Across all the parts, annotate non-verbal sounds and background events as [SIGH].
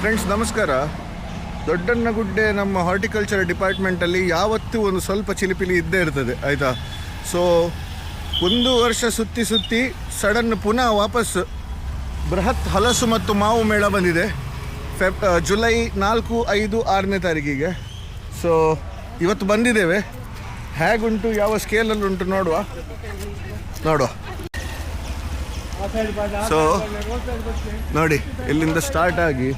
Friends ನಮಸ್ಕಾರ. ದೊಡ್ಡಣ್ಣಗುಡ್ಡೆ ನಮ್ಮ horticulture ಡಿಪಾರ್ಟ್ಮೆಂಟಲ್ಲಿ ಯಾವತ್ತೂ ಒಂದು ಸ್ವಲ್ಪ ಚಿಲಿಪಿಲಿ ಇದ್ದೇ ಇರ್ತದೆ, ಆಯಿತಾ? ಸೊ ಒಂದು ವರ್ಷ ಸುತ್ತಿ ಸುತ್ತಿ ಸಡನ್ ಪುನಃ ವಾಪಸ್ ಬೃಹತ್ ಹಲಸು ಮತ್ತು ಮಾವು ಮೇಳ ಬಂದಿದೆ. ಫೆಬ್ ಜುಲೈ ನಾಲ್ಕು, ಐದು, ಆರನೇ ತಾರೀಕಿಗೆ. ಸೊ ಇವತ್ತು ಬಂದಿದ್ದೇವೆ. ಹೇಗುಂಟು, ಯಾವ ಸ್ಕೇಲಲ್ಲಿ ಉಂಟು ನೋಡುವ. ನೋಡುವ. ಸೊ ನೋಡಿ, ಇಲ್ಲಿಂದ ಸ್ಟಾರ್ಟ್ ಆಗಿ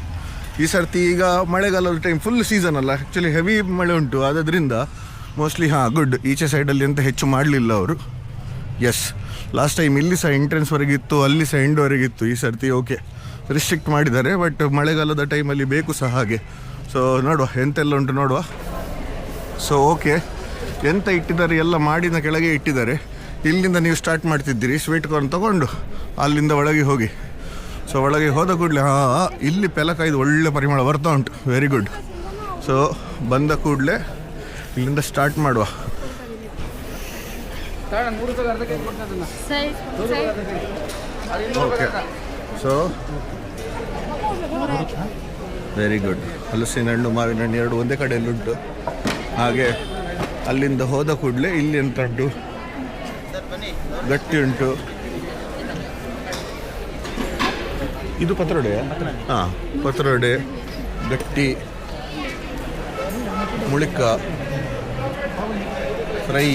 ಈ ಸರ್ತಿ ಈಗ ಮಳೆಗಾಲದ ಟೈಮ್ ಫುಲ್ ಸೀಸನ್ ಅಲ್ಲ. ಆ್ಯಕ್ಚುಲಿ ಹೆವಿ ಮಳೆ ಉಂಟು. ಆದ್ದರಿಂದ ಮೋಸ್ಟ್ಲಿ ಹಾಂ ಗುಡ್ ಈಚೆ ಸೈಡಲ್ಲಿ ಅಂತ ಹೆಚ್ಚು ಮಾಡಲಿಲ್ಲ ಅವರು. ಎಸ್ ಲಾಸ್ಟ್ ಟೈಮ್ ಇಲ್ಲಿ ಸಹ ಎಂಟ್ರೆನ್ಸ್ವರೆಗೆ ಇತ್ತು, ಅಲ್ಲಿ ಸಹ ಎಂಡ್ವರೆಗೆ ಇತ್ತು. ಈ ಸರ್ತಿ ಓಕೆ ರಿಸ್ಟ್ರಿಕ್ಟ್ ಮಾಡಿದ್ದಾರೆ ಬಟ್ ಮಳೆಗಾಲದ ಟೈಮಲ್ಲಿ ಬೇಕು ಸಹ ಹಾಗೆ. ಸೊ ನೋಡುವ, ಎಂತೆಲ್ಲ ಉಂಟು ನೋಡುವ. ಸೊ ಓಕೆ ಎಂತ ಇಟ್ಟಿದ್ದಾರೆ, ಎಲ್ಲ ಮಾಡಿದ ಕೆಳಗೆ ಇಟ್ಟಿದ್ದಾರೆ. ಇಲ್ಲಿಂದ ನೀವು ಸ್ಟಾರ್ಟ್ ಮಾಡ್ತಿದ್ದೀರಿ. ಸ್ವೀಟ್ ಕಾರ್ನ್ ತೊಗೊಂಡು, ಅಲ್ಲಿಂದ ಒಳಗೆ ಹೋಗಿ. ಸೊ ಒಳಗೆ ಹೋದ ಕೂಡಲೇ ಹಾಂ ಇಲ್ಲಿ ಪೆಲಕಾಯ್ದು ಒಳ್ಳೆ ಪರಿಮಳ ಬರ್ತಾ ಉಂಟು. ವೆರಿ ಗುಡ್ ಸೊ ಬಂದ ಕೂಡಲೇ ಇಲ್ಲಿಂದ ಸ್ಟಾರ್ಟ್ ಮಾಡುವ. ಓಕೆ ಸೊ ವೆರಿ ಗುಡ್ ಹಲಸಿನ ಹಣ್ಣು ಮಾವಿನ ಹಣ್ಣು ಎರಡು ಒಂದೇ ಕಡೆಯಲ್ಲಿ ಉಂಟು. ಹಾಗೆ ಅಲ್ಲಿಂದ ಹೋದ ಕೂಡಲೇ ಇಲ್ಲಿ ಎಂತ ಉಂಟು ಗಟ್ಟಿ ಉಂಟು. ಇದು ಪತ್ರೊಡೆ ಹಾಂ ಪತ್ರೊಡೆ ಗಟ್ಟಿ ಮುಳಿಕ ಫ್ರೈ.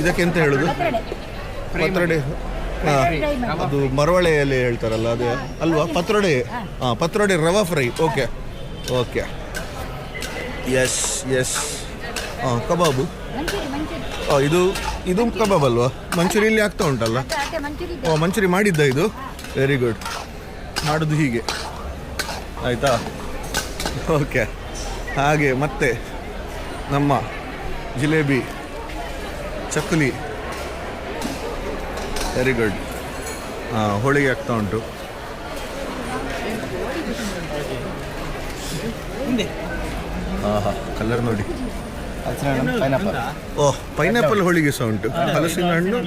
ಇದಕ್ಕೆ ಎಂತ ಹೇಳುದು? ಪತ್ರೊಡೆ ಹಾಂ ಅದು ಮರವಳೆಯಲ್ಲಿ ಹೇಳ್ತಾರಲ್ಲ ಅದು. ಅಲ್ವಾ? ಪತ್ರೊಡೆ ಹಾಂ. ಪತ್ರೊಡೆ ರವಾ fry. Okay. Okay. Yes yes. ಹಾಂ ಕಬಾಬು. ಇದು ಇದು ಕಬಾಬ್ ಅಲ್ವಾ? ಮಂಚೂರಿಯಲ್ಲಿ ಆಗ್ತಾ ಉಂಟಲ್ಲ? ಓ, ಮಂಚೂರಿ ಮಾಡಿದ್ದ ಇದು? ವೆರಿ ಗುಡ್ ಮಾಡೋದು ಹೀಗೆ. ಆಯಿತಾ? ಓಕೆ ಹಾಗೆ ಮತ್ತೆ ನಮ್ಮ ಜಿಲೇಬಿ, ಚಕ್ಕುಲಿ. ವೆರಿ ಗುಡ್ ಹಾಂ ಹೋಳಿಗೆ ಆಗ್ತಾ ಉಂಟು. ಆಹಾ ಕಲರ್ ನೋಡಿ. ಓಹ್ ಪೈನಾಪಲ್ ಹೋಳಿಗೆ ಸಹ ಉಂಟು. ಹಲಸಿನ ಹಣ್ಣು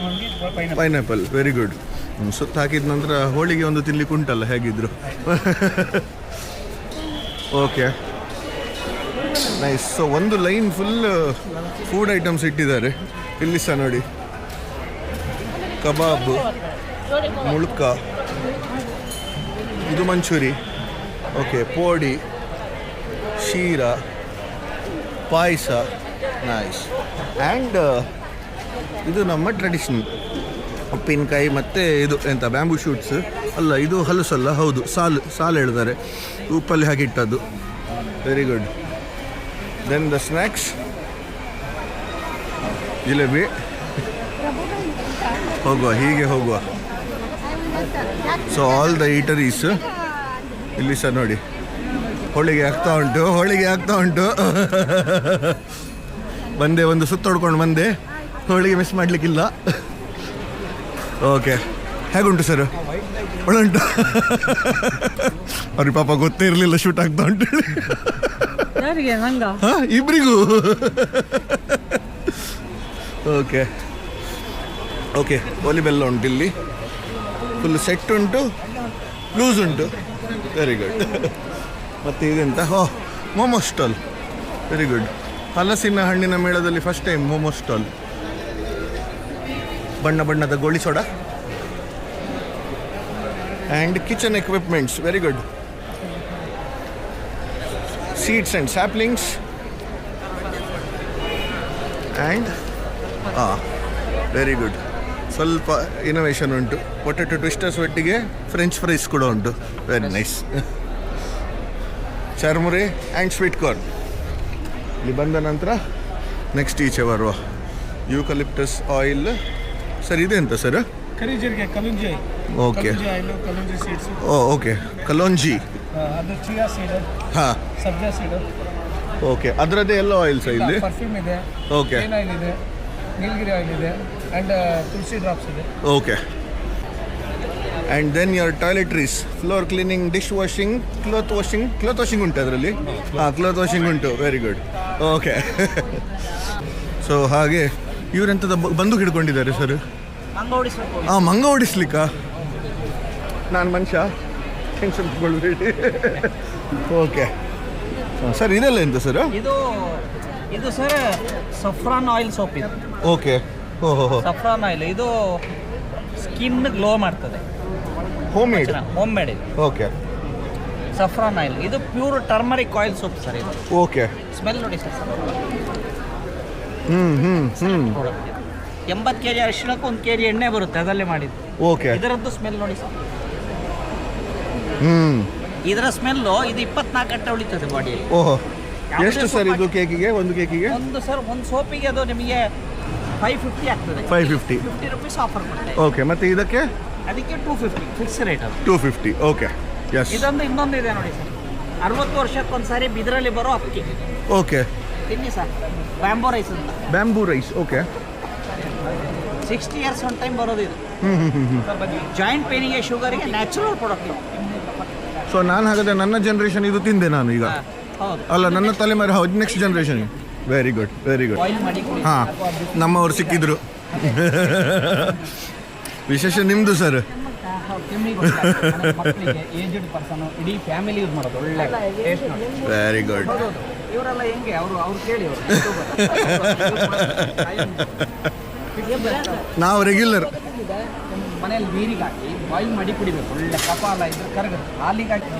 ಪೈನಾಪಲ್ ವೆರಿ ಗುಡ್ ಸುತ್ತ ಹಾಕಿದ ನಂತರ ಹೋಳಿಗೆ ಒಂದು ತಿನ್ಲಿಕ್ಕೆ ಉಂಟಲ್ಲ ಹೇಗಿದ್ರು? ಓಕೆ ನೈಸ್ ಸೊ ಒಂದು ಲೈನ್ ಫುಲ್ ಫುಡ್ ಐಟಮ್ಸ್ ಇಟ್ಟಿದ್ದಾರೆ. ಇಲ್ಲಿ ಸಹ ನೋಡಿ. ಕಬಾಬ್ ಮುಳ್ಕ ಇದು ಮಂಚೂರಿ. ಓಕೆ ಪೋಡಿ ಶೀರಾ ಪಾಯಸ. ನೈಸ್ ಆ್ಯಂಡ್ ಇದು ನಮ್ಮ ಟ್ರೆಡಿಷನ್ ಉಪ್ಪಿನಕಾಯಿ ಮತ್ತು ಇದು, ಎಂತ ಬ್ಯಾಂಬೂ ಶೂಟ್ಸ್ ಅಲ್ಲ, ಇದು ಹಲಸಲ್ಲ, ಹೌದು. ಸಾಲು ಸಾಲು ಹೇಳಿದ್ದಾರೆ ಉಪ್ಪಲ್ಲಿ ಹಾಕಿ ಇಟ್ಟದ್ದು. Very good then the snacks jalebi ಹೋಗುವ, ಹೀಗೆ ಹೋಗುವ. ಸೊ ಆಲ್ ದ ಈಟರೀಸ್ ಇಲ್ಲಿ ಸರ್ ನೋಡಿ. ಹೋಳಿಗೆ ಆಗ್ತಾ ಉಂಟು, ಹೋಳಿಗೆ ಆಗ್ತಾ ಉಂಟು. [LAUGHS] ಬಂದೆ ಒಂದು ಸುತ್ತೊಡ್ಕೊಂಡು ಬಂದೆ. ಹೋಳಿಗೆ ಮಿಸ್ ಮಾಡಲಿಕ್ಕಿಲ್ಲ. ಓಕೆ ಹೇಗುಂಟು ಸರ್ ಉಂಟು ಅವ್ರಿಗೆ ಪಾಪ ಗೊತ್ತೇ ಇರಲಿಲ್ಲ ಶೂಟ್ ಆಗ್ತಾ ಉಂಟು ಇಬ್ಬರಿಗೂ ಓಕೆ ಓಕೆ ವಾಲಿಬೆಲ್ಲ ಉಂಟು ಇಲ್ಲಿ. ಫುಲ್ ಸೆಟ್ ಉಂಟು. ಲೂಸ್ ಉಂಟು. ವೆರಿ ಗುಡ್ ಮತ್ತು ಇದೆಂತ? ಹೋ ಮೋಮೋ ಸ್ಟಾಲ್ ವೆರಿ ಗುಡ್ ಹಲಸಿನ ಹಣ್ಣಿನ ಮೇಳದಲ್ಲಿ ಫಸ್ಟ್ ಟೈಮ್ ಮೋಮೋ ಸ್ಟಾಲ್ ಬಣ್ಣ ಬಣ್ಣದ ಗೋಳಿ soda. And kitchen equipments very good seeds and saplings and ಹಾಂ ವೆರಿ ಗುಡ್ ಸ್ವಲ್ಪ ಇನೋವೇಷನ್ ಉಂಟು. ಪೊಟೆಟೊ ಟ್ವಿಸ್ಟರ್ಸ್ ಒಟ್ಟಿಗೆ ಫ್ರೆಂಚ್ ಫ್ರೈಸ್ ಕೂಡ ಉಂಟು. Very nice [LAUGHS] churmuri and sweet corn ಇಲ್ಲಿ ಬಂದ ನಂತರ ನೆಕ್ಸ್ಟ್ ಈಚೆ ಬರುವ ಯೂಕಲಿಪ್ಟಸ್ ಆಯಿಲ್ ಸರ್ ಇದೆ ಅಂತ ಸರ್? ಕಲುಂಜಿ. ಓಕೆ ಓ ಓಕೆ ಕಲೋಂಜಿ. ಹಾಂ. ಸಬ್ಜಾ ಸೀಡ್ ಓಕೆ ಅದರದ್ದೇ ಎಲ್ಲ ಆಯಿಲ್ ಸರ್ ಇಲ್ಲಿ ಪರ್ಫ್ಯೂಮ್ ಇದೆ. ಓಕೆ ಆಯಿಲ್ ಇದೆ ನೀಲಗಿರಿ ಆಯಿಲ್ ಇದೆ ಆ್ಯಂಡ್ ತುಳಸಿ ಡ್ರಾಪ್ಸ್ ಇದೆ. Okay and then your toiletries floor cleaning dish washing cloth washing cloth washing ಉಂಟು ಅದರಲ್ಲಿ? ಹಾಂ ಕ್ಲೋತ್ ವಾಷಿಂಗ್ ಉಂಟು. Very good okay. ಸೊ ಹಾಗೆ ಇವರೆಂಥದ ಬಂದು ಹಿಡ್ಕೊಂಡಿದ್ದಾರೆ ಸರ್ ಹಾಂ ಮಂಗ ಓಡಿಸ್ಲಿಕ್ಕಾ? ನಾನು ಮನುಷ್ಯ. Tension ತಗೊಳ್ಬೇಡಿ okay. ಸರ್ ಇದೆಲ್ಲ ಎಂತ ಸರ್ ಇದು ಇದು ಸರ್ ಸಫ್ರಾನ್ ಆಯಿಲ್ ಸೋಪ್ ಇದು. ಓಕೆ. ಓಹೋ ಸಫ್ರಾನ್ ಆಯಿಲ್ ಇದು ಸ್ಕಿನ್ ಗ್ಲೋ ಮಾಡ್ತದೆ. Home made home made okay. Saffron oil ಇದು pure turmeric oil soap sir ಇದು. ಓಕೆ ಸ್ಮೆಲ್ ನೋಡಿ ಸರ್ ಹ್ಞೂ ಹ್ಞೂ ಹ್ಞೂ ಎಂಬತ್ತು ಕೆ ಜಿ ಅರಿಶಿಣಕ್ಕೆ ಒಂದು ಕೆ ಜಿ ಎಣ್ಣೆ ಬರುತ್ತೆ ಅದಲ್ಲೇ ಮಾಡಿದ್ದು. ಓಕೆ ಇದರದ್ದು ಸ್ಮೆಲ್ ನೋಡಿ ಸರ್ ಹ್ಞೂ ಇದರ ಸ್ಮೆಲ್ಲು ಇದು ಇಪ್ಪತ್ನಾಲ್ಕು ಗಂಟೆ ಉಳಿತದೆ ಬಾಡಿಯಲ್ಲಿ ಓಹೋ. ಎಷ್ಟು ಸರ್ ಇದು ಕೇಕಿಗೆ ಒಂದು ಕೇಕಿಗೆ ಒಂದು ಸರ್ ಒಂದು ಸೋಪಿಗೆ ಅದು ನಿಮಗೆ ಫೈವ್ ಫಿಫ್ಟಿ ಆಗ್ತದೆ. Five fifty fifty rupees offer ಕೊಡ್ತೇವೆ ಓಕೆ ಮತ್ತೆ ಇದಕ್ಕೆ? ಅದಕ್ಕೆ ಟೂ ಫಿಫ್ಟಿ ಫಿಕ್ಸ್ ರೇಟ್ ಅದು. ಟೂ ಫಿಫ್ಟಿ ಓಕೆ ಇದೊಂದು ಇನ್ನೊಂದು ಇದೆ ನೋಡಿ ಸರ್. ಅರವತ್ತು ವರ್ಷಕ್ಕೊಂದು ಸಾರಿ ಬಿದಿರಲ್ಲಿ ಬರೋ ಅಕ್ಕಿ. ಓಕೆ ತಿನ್ನಿ ಸರ್. ಬ್ಯಾಂಬೋ ರೈಸ್ ಅಂತ. Bamboo rice okay sixty years one time ಬರೋದು ಇದು. ಜಾಯಿಂಟ್ ಪೇನಿಗೆ ಶುಗರಿಗೆ ನ್ಯಾಚುರಲ್ ಪ್ರಾಡಕ್ಟ್ ಸೊ ನಾನು ಹಾಗಾದ್ರೆ ನನ್ನ ಜನ್ರೇಷನ್ ಇದು ತಿಂದೆ ನಾನು ಈಗ. ಅಲ್ಲ ನನ್ನ ತಲೆಮಾರಿ ಹೌದು next generation very good very good ಹಾಂ ನಮ್ಮವ್ರು ಸಿಕ್ಕಿದ್ರು. ವಿಶೇಷ ನಿಮ್ಮದು ಸರ್ ವೆರಿ ಗುಡ್ ಹೌದೌದು ಇವರೆಲ್ಲ ಹೆಂಗೆ? ಅವರು ಅವ್ರು ಕೇಳಿ ಅವ್ರು ನಾವು ರೆಗ್ಯುಲರ್ ಮನೆಯಲ್ಲಿ ನೀರಿಗೆ ಹಾಕಿ ಬಾಯ್ಲ್ ಮಾಡಿ ಕುಡಿಬೇಕು. ಒಳ್ಳೆ ಕಪಾಲ ಇದ್ರೆ ಹಾಲಿಗೆ ಹಾಕಿ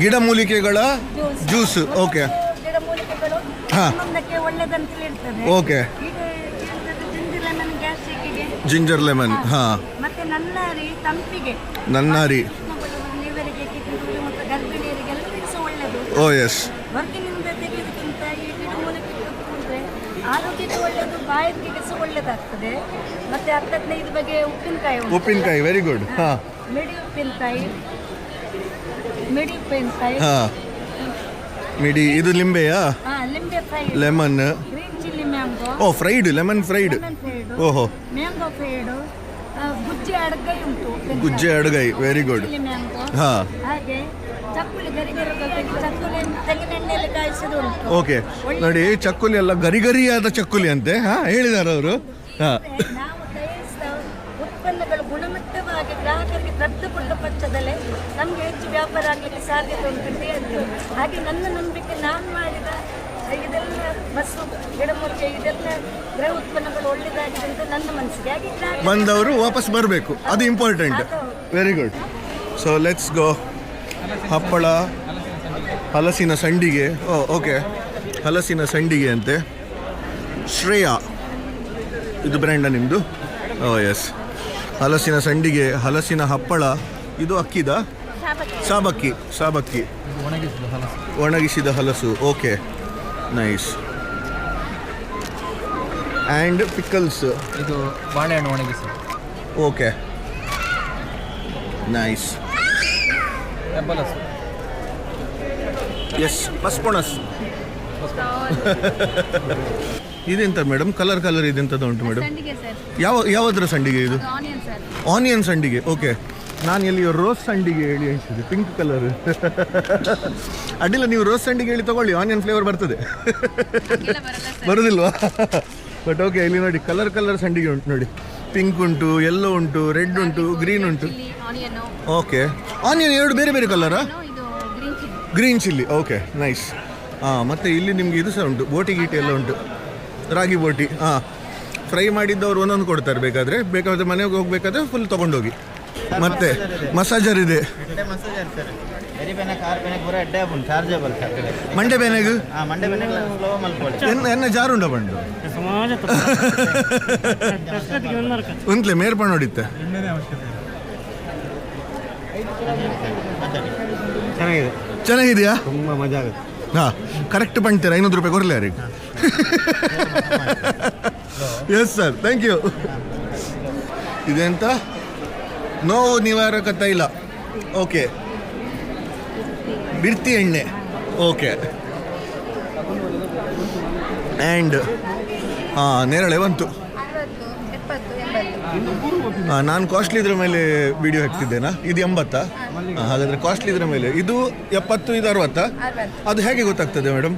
ಗಿಡಮೂಲಿಕೆಗಳ ಜ್ಯೂಸ್ ಓಕೆ ಹಾಂ. ಓಕೆ ಈಗ ಜಿಂಜರ್ ಲೆಮನ್ ಗ್ಯಾಸ್ಟ್ರಿಕ್ಕಿಗೆ ಜಿಂಜರ್ ಲೆಮನ್ ಹಾ. ಮತ್ತೆ ನನ್ನಾರಿ ತಂಪಿಗೆ. ನನ್ನಾರಿ. ಓ ಎಸ್ ಹೊರಗಿನಿಂದ ತೆಗೆಯೋದಕ್ಕಿಂತ ಈ ಗಿಡಮೂಲಿಕೆ ತೆಗೆದುಕೊಂಡ್ರೆ ಆರೋಗ್ಯಕ್ಕೆ ಒಳ್ಳೆಯದು ಬಾಯಿಗೆ ಸಹ ಒಳ್ಳೆಯದಾಗ್ತದೆ. ಮತ್ತೆ ಹತ್ತು ಹದಿನೈದು ಉಪ್ಪಿನಕಾಯಿ ಉಪ್ಪಿನಕಾಯಿ ವೆರಿ ಗುಡ್ ಹಾಂ. ಮಿಡಿ ಉಪ್ಪಿನಕಾಯಿ. ಮಿಡಿ ಉಪ್ಪಿನಕಾಯಿ. ಹಾಂ. ಮಿಡಿ ಇದು ಲಿಂಬೆಯಾ? ಲಿಂಬೆ fry. Lemon. Green chilli mango. Oh fried lemon fried. ಓಹೋ. ಮ್ಯಾಂಗೋ ಫೇಡು ಗುಜ್ಜೆ ಅಡಗೈ ಉಂಟು. ಗುಜ್ಜೆ ಅಡುಗೈ ವೆರಿ ಗುಡ್ ಮ್ಯಾಂಗೋ ಹಾಂ. ಹಾಗೆ ಚಕ್ಕುಲಿ ಗರಿಗರಿ ಚಕ್ಕುಲಿ ತೆಂಗಿನೆಣ್ಣೆಯಲ್ಲಿ ಕಾಯಿಸಿದ ಉಂಟು. ಓಕೆ. ನೋಡಿ ಚಕ್ಕುಲಿ ಎಲ್ಲ ಗರಿ ಗರಿಯಾದ ಚಕ್ಕುಲಿ ಅಂತೆ. ಹಾಂ ಹೇಳಿದಾರೆ ಅವರು. ಹಾಂ. ನಾವು ತಯಾರಿಸಿದ ಉತ್ಪನ್ನಗಳು ಗುಣಮಟ್ಟವಾಗಿ ಗ್ರಾಹಕರಿಗೆ ತೃಪ್ತಿಪಟ್ಟ ಪಕ್ಷದಲ್ಲೇ ನಮಗೆ ಹೆಚ್ಚು ವ್ಯಾಪಾರ ಆಗಲಿಕ್ಕೆ ಸಾಧ್ಯತೆ ಉಂಟು ಹಾಗೆ ನನ್ನ ನಂಬಿಕೆ ನಾನು ಮಾಡಿದ ಇದೆಲ್ಲ ಬಸ್ಸು ಗಿಡಮೂಲಿಕೆ ಇದೆಲ್ಲ ಗೃಹ ಉತ್ಪನ್ನಗಳು ಅಂತ ನನ್ನ ಮನಸ್ಸಿಗೆ ಹಾಗೆ ಬಂದವರು ವಾಪಸ್ ಬರಬೇಕು. ಅದು important very good so let's go ಹಪ್ಪಳ ಹಲಸಿನ ಸಂಡಿಗೆ. ಓ ಓಕೆ ಹಲಸಿನ ಸಂಡಿಗೆ ಅಂತೆ. ಶ್ರೇಯಾ. ಇದು ಬ್ರ್ಯಾಂಡ ನಿಮ್ಮದು ಓ ಎಸ್ ಹಲಸಿನ ಸಂಡಿಗೆ ಹಲಸಿನ ಹಪ್ಪಳ. ಇದು ಅಕ್ಕಿದ? ಸಾಬಕ್ಕಿ. ಸಾಬಕ್ಕಿ ಒಣಗಿಸಿದ ಹಲಸು. ಓಕೆ ನೈಸ್ ಆ್ಯಂಡ್ ಪಿಕಲ್ಸ್ ಇದು ಬಾಳೆಹಣ್ಣು ಒಣಗಿಸಿ ಓಕೆ ನೈಸ್ ಹೆಬ್ಬಲಸು ಎಸ್ ಪಸ್ಪೋಣಸ್ ಇದೆಂತ ಮೇಡಮ್ ಕಲರ್ ಕಲರ್ ಇದೆಂತದ ಉಂಟು ಮೇಡಮ್ ಸಂಡಿಗೆ ಸರ್. ಯಾವ ಯಾವುದರ ಸಂಡಿಗೆ ಇದು? Onion sir. ಆನಿಯನ್ ಸಂಡಿಗೆ ಓಕೆ ನಾನು ಎಲ್ಲಿ ರೋಸ್ ಸಂಡಿಗೆ ಹೇಳಿ ಅನಿಸಿದೆ ಪಿಂಕ್ ಕಲರ್ ಅಡ್ಡಿಲ್ಲ ನೀವು ರೋಸ್ ಸಂಡಿಗೆ ಹೇಳಿ ತಗೊಳ್ಳಿ ಆನಿಯನ್ ಫ್ಲೇವರ್ ಬರ್ತದೆ. ಬರೋದಿಲ್ವಾ? ಬಟ್ ಓಕೆ ಇಲ್ಲಿ ನೋಡಿ ಕಲರ್ ಕಲರ್ ಸಂಡಿಗೆ ಉಂಟು ನೋಡಿ. ಪಿಂಕ್ ಉಂಟು ಯೆಲ್ಲೋ ಉಂಟು ರೆಡ್ ಉಂಟು ಗ್ರೀನ್ ಉಂಟು. ಓಕೆ ಆನಿಯನ್ ಎರಡು ಬೇರೆ ಬೇರೆ ಕಲರಾ ಗ್ರೀನ್ ಚಿಲ್ಲಿ ಓಕೆ ನೈಸ್ ಹಾಂ ಮತ್ತು ಇಲ್ಲಿ ನಿಮಗೆ ಇದು ಸಹ ಉಂಟು ಬೋಟಿ ಗೀಟಿ ಎಲ್ಲ ಉಂಟು. ರಾಗಿ ಬೋಟಿ ಹಾಂ ಫ್ರೈ ಮಾಡಿದ್ದವ್ರು ಒಂದೊಂದು ಕೊಡ್ತಾರೆ ಬೇಕಾದರೆ ಬೇಕಾದರೆ ಮನೆಗೆ ಹೋಗಬೇಕಾದ್ರೆ ಫುಲ್ ತೊಗೊಂಡೋಗಿ. ಮತ್ತೆ ಮಸಾಜರ್ ಇದೆ. ಮಂಡೆ ಬೆನೆಗು ಎನ್ನ ಎನ್ನ ಜಾರುಂಡ ಬಂಡು ಉಂತ್ಲೆ ಮೇರ್ಪಣ ಹೊಡಿತ್ತೆ ಚೆನ್ನಾಗಿದೆ. ಚೆನ್ನಾಗಿದೆಯಾ? ತುಂಬ ಮಜಾ ಆಗುತ್ತೆ. ಹಾ ಕರೆಕ್ಟ್ ಪಣ್ತೀರ ಐನೂರು ರೂಪಾಯಿ ಕೊರಲಿ ಯಾರಿಗೆ? ಎಸ್ ಸರ್ ಥ್ಯಾಂಕ್ ಯು ಇದೆಂತ? ನೋವು ನಿವಾರಕ ತೈಲ ಓಕೆ ಬಿಡ್ತಿ ಎಣ್ಣೆ. ಓಕೆ ಆ್ಯಂಡ್ ಹಾಂ ನೇರಳೆ ಬಂತು. ಹಾಂ ನಾನು ಕಾಸ್ಟ್ಲಿ ಇದ್ರ ಮೇಲೆ ವಿಡಿಯೋ ಹಾಕ್ತಿದ್ದೇನಾ? ಇದು ಎಂಬತ್ತಾ? ಹಾಂ ಹಾಗಾದರೆ ಕಾಸ್ಟ್ಲಿ ಇದ್ರ ಮೇಲೆ. ಇದು ಎಪ್ಪತ್ತು ಇದು ಅರವತ್ತಾ? ಅದು ಹೇಗೆ ಗೊತ್ತಾಗ್ತದೆ ಮೇಡಮ್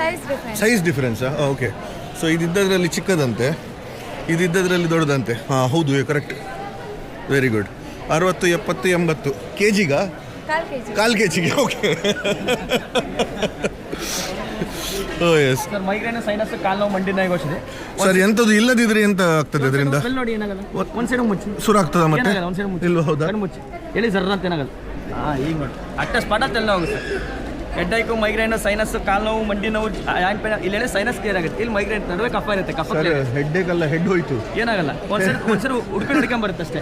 ಸೈಜ್ ಡಿಫ್ರೆನ್ಸ್ ಸೈಜ್ ಡಿಫ್ರೆನ್ಸಾ ಓಕೆ ಸೊ ಇದಿದ್ದದ್ರಲ್ಲಿ ಚಿಕ್ಕದಂತೆ ಇದಿದ್ದದ್ರಲ್ಲಿ ದೊಡ್ಡದಂತೆ. ಹಾಂ ಹೌದು ಕರೆಕ್ಟ್ ವೆರಿ ಗುಡ್ ಅರವತ್ತು ಎಪ್ಪತ್ತು ಎಂಬತ್ತು. ಕೆ ಜಿಗ ಕಾಲು ಕೆ ಜಿಗೆ okay oh yes sir migraine sinus ಕಾಲು ನೋವು ಮಂಡಿ ನೋವು ಯೋಚನೆ ಸರ್ ಎಂಥದ್ದು ಇಲ್ಲದಿದ್ರೆ ಎಂತ ಆಗ್ತದೆ ಅದರಿಂದ? ಬೆಲ್ ನೋಡಿ ಏನಾಗಲ್ಲ? ಒಂದ್ ಸೈಡ್ ಮುಚ್ಚಿ. ಸುರ ಆಗ್ತದೆ ಮತ್ತೆ? ಏನಾಗಲ್ಲ ಒಂದ್ ಸೈಡ್ ಮುಚ್ಚಿ. ಇಲ್ವಾ ಹೌದಾ? ಮುಚ್ಚಿ. ಹೇಳಿ ಸರ್ ಅಂತ ಏನಾಗಲ್ಲ. ಹಾಂ ಈಗ ನೋಡಿ. ಅಷ್ಟೇ ಸ್ಪಾಟ ಎಲ್ಲ ಹೋಗುತ್ತೆ sir head ache migraine sinus ಕಾಲು ನೋವು ಮಂಡಿ ನೋವು ಜಾಯಿಂಟ್ ಪೇನ್ ಇಲ್ಲೇ ಸೈನಸ್ ಕ್ಲಿಯರ್ ಆಗುತ್ತೆ. ಇಲ್ಲಿ ಮೈಗ್ರೇನ್ ನಡುವೆ ಕಫ ಇರುತ್ತೆ. ಕಫ ಹೆಡ್ಡೇಕ್ ಅಲ್ಲ ಹೆಡ್ ಹೋಯ್ತು. ಏನಾಗಲ್ಲ. ಒಂದ್ಸರಿ ಒಂದ್ಸರಿ ಉಡುಪಿ ನೋಡ್ಕೊಂಡ್ ಬರುತ್ತೆ ಅಷ್ಟೇ.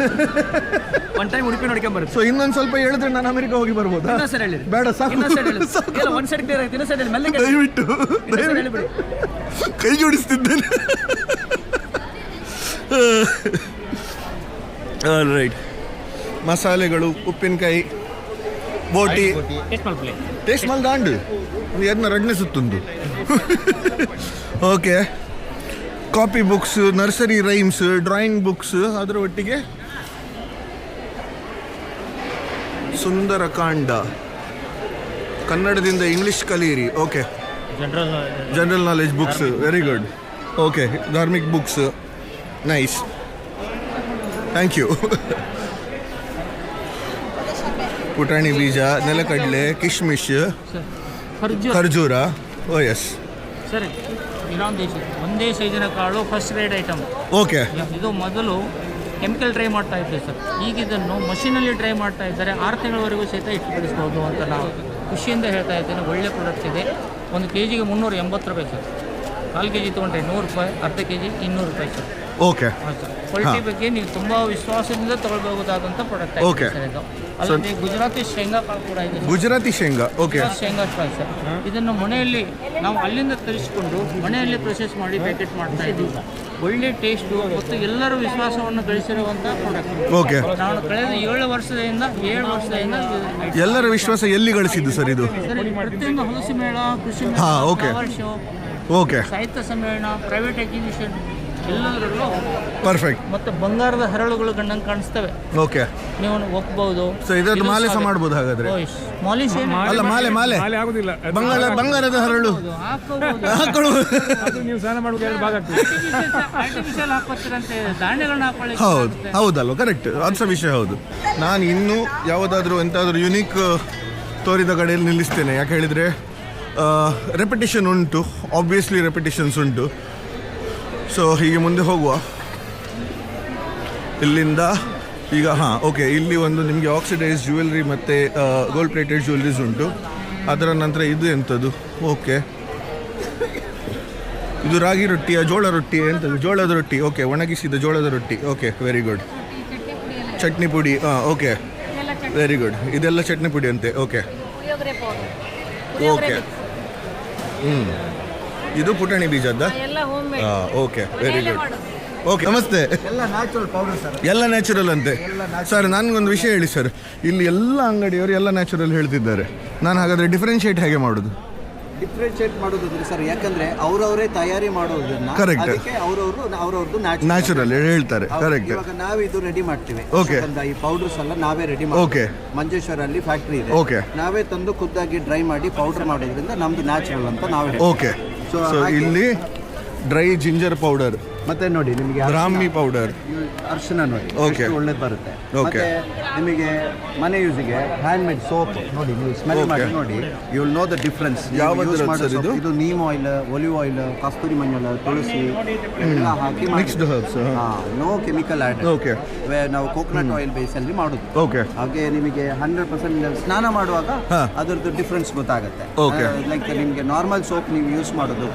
[LAUGHS] ಒನ್ ಟೈಮ್ ಉಡುಪಿ ನೋಡ್ಕೊಂಡ್ ಬರುತ್ತೆ. ಸೊ ಇನ್ನೊಂದು ಸ್ವಲ್ಪ ಹೇಳಿದ್ರೆ ನಾನು ಅಮೆರಿಕ ಹೋಗಿ ಬರ್ಬೋದು? ಇನ್ನೊಂದ್ ಸರಿ ಹೇಳಿ ಬೇಡ ಸಾಕು. ಇನ್ನೊಂದ್ ಸೈಡ್ ಹೇಳಿ. ಇಲ್ಲ ಒಂದ್ ಸೈಡ್ ಕ್ಲಿಯರ್ ಆಯ್ತು. ಇನ್ನೊಂದ್ ಸೈಡ್ ಹೇಳಿ ಮೆಲ್ಲಗೆ ದಯವಿಟ್ಟು ಹೇಳಿಬಿಡಿ. ಕೈ ಜೋಡಿಸ್ತಿದ್ದೇನೆ. [LAUGHS] ರೈಟ್ ಮಸಾಲೆಗಳು ಉಪ್ಪಿನಕಾಯಿ ಬೋಟಿ. ಟೇಸ್ಟ್ ಮಲ್ ದಾಂಡು ಎದ್ನ ರಡ್ನೆ ಸುತ್ತುಂದು. Okay copy books nursery rhymes drawing books ಅದರ ಒಟ್ಟಿಗೆ ಸುಂದರ ಕಾಂಡ ಕನ್ನಡದಿಂದ ಇಂಗ್ಲಿಷ್ ಕಲಿಯಿರಿ okay general knowledge books very good okay ಧಾರ್ಮಿಕ್ books nice thank you ಪುಟಾಣಿ ಬೀಜ ನೆಲಕಡಲೆ ಕಿಶ್ಮಿಶ್ ಖರ್ಜೂರ. ಖರ್ಜೂರ. ಓ ಎಸ್ ಸರಿ ಇನ್ನೊಂದು ದೇಶ ಒಂದೇ ಸೈಜಿನ ಕಾಳು ಫಸ್ಟ್ ರೇಡ್ ಐಟಮ್ ಓಕೆ ಇದು ಮೊದಲು ಕೆಮಿಕಲ್ ಡ್ರೈ ಮಾಡ್ತಾ ಇದ್ದೆ ಸರ್. ಈಗ ಇದನ್ನು ಮಷೀನಲ್ಲಿ ಡ್ರೈ ಮಾಡ್ತಾ ಇದ್ದಾರೆ. ಆರು ತಿಂಗಳವರೆಗೂ ಸಹಿತ ಇಟ್ಟುಪಡಿಸ್ಬೋದು ಅಂತ ನಾವು ಖುಷಿಯಿಂದ ಹೇಳ್ತಾ ಇದ್ದೇನೆ. ಒಳ್ಳೆ ಪ್ರಾಡಕ್ಟ್ ಇದೆ. ಒಂದು ಕೆ ಜಿಗೆ ಮುನ್ನೂರ ಎಂಬತ್ತು ರೂಪಾಯಿ ಸರ್. ಕಾಲು ಕೆ ಜಿ ತೊಗೊಂಡ್ರೆ ನೂರು ರೂಪಾಯಿ ಅರ್ಧ ಕೆ ಜಿ ಇನ್ನೂರು ರೂಪಾಯಿ ಸರ್. ಓಕೆ ಕ್ವಾಲಿಟಿ ಬಗ್ಗೆ ನೀವು ತುಂಬ ವಿಶ್ವಾಸದಿಂದ ತಗೊಳ್ಬಹುದಾದಂಥ ಪ್ರಾಡಕ್ಟ್ ಓಕೆ ಅಲ್ಲದೆ ಗುಜರಾತಿ ಶೇಂಗಾ ಕಾಳು ಕೂಡ ಇದೆ ಗುಜರಾತಿ ಶೇಂಗಾ. ಓಕೆ ಶೇಂಗಾ ಕಾಳು ಸರ್. ಇದನ್ನು ಮನೆಯಲ್ಲಿ ನಾವು ಅಲ್ಲಿಂದ ತರಿಸಿಕೊಂಡು ಮನೆಯಲ್ಲಿ ಪ್ರೊಸೆಸ್ ಮಾಡಿ ಪ್ಯಾಕೆಟ್ ಮಾಡ್ತಾ ಇದ್ದೀವಿ. ಒಳ್ಳೆ ಟೇಸ್ಟು ಮತ್ತು ಎಲ್ಲರೂ ವಿಶ್ವಾಸವನ್ನು ಗಳಿಸಿರುವಂಥ ಪ್ರಾಡಕ್ಟ್ ಓಕೆ ನಾನು ಕಳೆದ ಏಳು ವರ್ಷದಿಂದ ಏಳು ವರ್ಷದಿಂದ ಎಲ್ಲರ ವಿಶ್ವಾಸ ಎಲ್ಲಿ ಗಳಿಸಿದ್ದು ಸರ್ ಇದು? ಪ್ರತಿಯೊಂದು ಹಲಸು ಮೇಳ ಕೃಷಿ. ಓಕೆ ಸಾಹಿತ್ಯ ಸಮ್ಮೇಳನ ಪ್ರೈವೇಟ್ ಎಕ್ಸಿಬಿಷನ್ ಎಲ್ಲದರಲ್ಲೂ ಪರ್ಫೆಕ್ಟ್ ಮತ್ತೆ ಬಂಗಾರದ ಹರಳುಗಳು ಗಂಡಂಗೆ ಕಾಣಿಸ್ತವೆ. ಓಕೆ ನೀವು ಒಪ್ಪಬಹುದು ಸೊ ಇದರದ್ದು ಮಾಲೆ ಸಹ ಮಾಡ್ಬೋದು ಹಾಗಾದ್ರೆ? ಮಾಲಿಶ್ ಅಲ್ಲ ಮಾಲೆ ಮಾಲೆ ಮಾಲೆ. ಆಗುದಿಲ್ಲ. ಬಂಗಾರ ಬಂಗಾರದ ಹರಳು. ಹಾಕೋಬಹುದು ಹಾಕೊಳ್ಳು ಅದು ನೀವು ಸ್ನಾನ ಮಾಡುವಾಗ ಎರಡು ಭಾಗ ಆಗ್ತದೆ. ಆರ್ಟಿಫಿಷಿಯಲ್ ಹಾಕೋತಿರಂತೆ ದಾಣೆಗಳನ್ನ ಹಾಕೊಳ್ಳಿ ಹೌದು ಹೌದಲ್ವ ಕರೆಕ್ಟ್ ಅದು ಸಹ ವಿಷಯ ಹೌದು. ನಾನು ಇನ್ನೂ ಯಾವುದಾದ್ರೂ ಎಂತಾದ್ರೂ ಯುನೀಕ್ ತೋರಿದ ಕಡೆಯಲ್ಲಿ ನಿಲ್ಲಿಸ್ತೇನೆ. ಯಾಕೆ ಹೇಳಿದರೆ ರೆಪಿಟೇಷನ್ ಉಂಟು ಆಬ್ವಿಯಸ್ಲಿ ರೆಪಿಟೇಷನ್ಸ್ ಉಂಟು. ಸೊ ಹೀಗೆ ಮುಂದೆ ಹೋಗುವ. ಇಲ್ಲಿಂದ ಈಗ ಹಾಂ ಓಕೆ ಇಲ್ಲಿ ಒಂದು ನಿಮಗೆ ಆಕ್ಸಿಡೈಸ್ ಜ್ಯುವೆಲ್ರಿ ಮತ್ತು ಗೋಲ್ಡ್ ಪ್ಲೇಟೆಡ್ ಜ್ಯುವೆಲ್ರೀಸ್ ಉಂಟು. ಅದರ ನಂತರ ಇದು ಎಂಥದ್ದು ಓಕೆ ಇದು ರಾಗಿ ರೊಟ್ಟಿಯ ಜೋಳ ರೊಟ್ಟಿ ಎಂಥದ್ದು ಜೋಳದ ರೊಟ್ಟಿ ಓಕೆ ಒಣಗಿಸಿದ ಜೋಳದ ರೊಟ್ಟಿ ಓಕೆ ವೆರಿ ಗುಡ್ ಚಟ್ನಿ ಪುಡಿ ಹಾಂ ಓಕೆ ವೆರಿ ಗುಡ್ ಇದೆಲ್ಲ ಚಟ್ನಿ ಪುಡಿ ಅಂತೆ ಓಕೆ ಓಕೆ ಹ್ಞೂ ಇದು ಪುಟಾಣಿ ಬೀಜದ ಎಲ್ಲ home made okay very good okay ನಮಸ್ತೆ. ಎಲ್ಲ ನ್ಯಾಚುರಲ್ ಪೌಡರ್ ಸರ್ ಎಲ್ಲ ನ್ಯಾಚುರಲ್ ಅಂತೆ. ಸರ್ ನನಗೊಂದು ವಿಷಯ ಹೇಳಿ ಸರ್ ಇಲ್ಲಿ ಎಲ್ಲ ಅಂಗಡಿಯವರು ಎಲ್ಲ ನ್ಯಾಚುರಲ್ ಹೇಳ್ತಿದ್ದಾರೆ. ನಾನು ಹಾಗಾದರೆ ಡಿಫ್ರೆನ್ಷಿಯೇಟ್ ಹೇಗೆ ಮಾಡೋದು? ಡಿಫ್ರೆನ್ಶಿಯೇಟ್ ಮಾಡೋದು ಸರ್ ಯಾಕಂದ್ರೆ ಅವರವರೇ ತಯಾರಿ ಮಾಡೋದನ್ನ ಕರೆಕ್ಟ್ ಅದಕ್ಕೆ ಅವರವರು ಅವ್ರವ್ರದ್ದು ನ್ಯಾಚುರಲ್ ಹೇಳ್ತಾರೆ. ಕರೆಕ್ಟ್ ಇವಾಗ ನಾವು ಇದು ರೆಡಿ ಮಾಡ್ತೀವಿ. ಓಕೆ ಈ ಪೌಡರ್ಸ್ ಎಲ್ಲ ನಾವೇ ರೆಡಿ ಓಕೆ ಮಂಜೇಶ್ವರ ಮಂಜೇಶ್ವರಲ್ಲಿ ಫ್ಯಾಕ್ಟ್ರಿ ಇದೆ. ಓಕೆ ನಾವೇ ತಂದು ಖುದ್ದಾಗಿ ಡ್ರೈ ಮಾಡಿ ಪೌಡರ್ ಮಾಡೋದ್ರಿಂದ ನಮ್ದು ನ್ಯಾಚುರಲ್ ಅಂತ ನಾವೇ ಹೇಳ್ತೀವಿ. ಓಕೆ ಸೊ ಇಲ್ಲಿ ಡ್ರೈ ಜಿಂಜರ್ ಪೌಡರ್ ಮತ್ತೆ ನೋಡಿ ನಿಮಗೆ ಬ್ರಾಹ್ಮಿ ಪೌಡರ್ ಅರ್ಶಿನ ನೋಡಿ ಓಕೆ ಒಳ್ಳೆದು ಬರುತ್ತೆ. ಓಕೆ ಮತ್ತೆ ನಿಮಗೆ ಮನೆ ಯೂಸಿಗೆ ಹ್ಯಾಂಡ್ ಮೇಡ್ ಸೋಪ್ ನೋಡಿ ನೀವು ಸ್ಮೆಲ್ ಮಾಡಿ ನೋಡಿ you will know the difference ಯಾವ ಯೂಸ್ ಇದು? ಇದು ನೀಮ್ ಆಯಿಲ್ ಒಲಿವ್ ಆಯಿಲ್ ಕಸ್ತೂರಿ ಮಂಜಳ ತುಳಸಿ ಎಲ್ಲ ಹಾಕಿ ಮಿಕ್ಸ್ಡ್ ಹರ್ಬ್ಸ್ ಹಾ. ನೋ ಕೆಮಿಕಲ್ ಆಡ್ ವೇ ನಾವು ಕೋಕೋನಟ್ ಆಯಿಲ್ ಬೇಸಲ್ಲಿ ಮಾಡೋದು. ಓಕೆ ಹಾಗೆ ನಿಮಗೆ ಹಂಡ್ರೆಡ್ ಪರ್ಸೆಂಟ್ ಸ್ನಾನ ಮಾಡುವಾಗ. ಅದರದ್ದು ಡಿಫ್ರೆನ್ಸ್ ಗೊತ್ತಾಗುತ್ತೆ. ಓಕೆ ಲೈಕ್ ನಿಮಗೆ ನಾರ್ಮಲ್ ಸೋಪ್ ನೀವು ಯೂಸ್ ಮಾಡೋದು.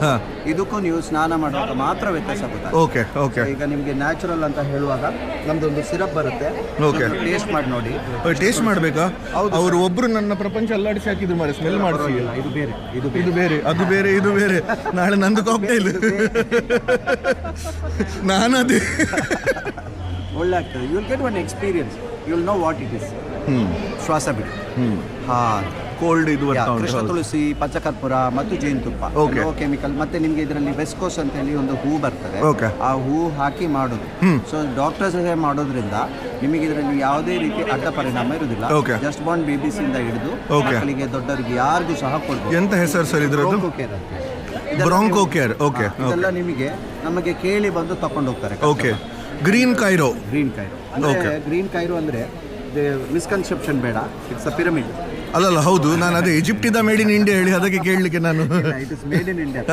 ಇದಕ್ಕೂ ನೀವು ಸ್ನಾನ ಮಾಡುವಾಗ ಮಾತ್ರ ವ್ಯತ್ಯಾಸ ಗೊತ್ತಾಗುತ್ತೆ. ಓಕೆ ಓಕೆ ಈಗ ನಿಮಗೆ ನ್ಯಾಚುರಲ್ ಅಂತ ಹೇಳುವಾಗ ನಮ್ದೊಂದು ಸಿರಪ್ ಬರುತ್ತೆ. ಓಕೆ ಟೇಸ್ಟ್ ಮಾಡಿ ನೋಡಿ. ಟೇಸ್ಟ್ ಮಾಡಬೇಕಾ? ಹೌದು ಅವರು ಒಬ್ರು ನನ್ನ ಪ್ರಪಂಚ ಅಲ್ಲಾಡಿಸಿ ಹಾಕಿದ್ರು ಮರೆ ಸ್ಮೆಲ್ ಮಾಡಿಸಿ. ಇದು ಬೇರೆ ಇದು ಇದು ಬೇರೆ ಅದು ಬೇರೆ ಇದು ಬೇರೆ. ನಾಳೆ ನಂದು ನಾನು ಅದೇ ಒಳ್ಳೆ ಆಗ್ತದೆ. You will get one experience you will know what it is ಶ್ವಾಸ ಬಿಡಿ. ಹಾ. ಕೋಲ್ಡ್ ಇದು ಕೃಷ್ಣ ತುಳಸಿ ಪಂಚಕರ್ಪುರ ಮತ್ತು ಜೇನುತುಪ್ಪ. ಕೆಮಿಕಲ್ ಮತ್ತೆ ನಿಮ್ಗೆ ಇದರಲ್ಲಿ ವೆಸ್ಕೋಸ್ ಅಂತ ಹೇಳಿ ಒಂದು ಹೂ ಬರ್ತದೆ. ಆ ಹೂ ಹಾಕಿ ಮಾಡೋದು. ಸೊ ಡಾಕ್ಟರ್ಸ್ ಮಾಡೋದ್ರಿಂದ ನಿಮಗೆ ಇದರಲ್ಲಿ ಯಾವುದೇ ರೀತಿ ಅಡ್ಡ ಪರಿಣಾಮ ಇರುವುದಿಲ್ಲ. ಜಸ್ಟ್ ಬಾಂಡ್ ಬೇಬೀಸ್ ಇಂದ ಹಿಡಿದು. ಮಕ್ಕಳಿಗೆ ದೊಡ್ಡವರಿಗೆ ಯಾರಿಗೂ ಸಹ ಕೊಡ್ಬೋದು. ಎಂತ ಹೆಸರು ಸರ್ ಇದ್ರದ್ದು? ಬ್ರೋಂಕೋ ಕೇರ್ ಓಕೆ ಇದೆಲ್ಲ ನಿಮಗೆ ನಮಗೆ ಕೇಳಿ ಬಂದು ತಕೊಂಡು ಹೋಗ್ತಾರೆ okay green Cairo green Cairo okay green Cairo ಅಂದ್ರೆ ಮಿಸ್ಕನ್ಸೆಪ್ಷನ್ ಬೇಡ. ಇಟ್ಸ್ ಅ ಪಿರಮಿಡ್ ಅಲ್ಲಲ್ಲ ಹೌದು. ನಾನು ಅದೇ ಈಜಿಪ್ಟಿದ ಮೇಡ್ ಇನ್ ಇಂಡಿಯಾ ಹೇಳಿ ಅದಕ್ಕೆ ಕೇಳಲಿಕ್ಕೆ ನಾನು. It is made in India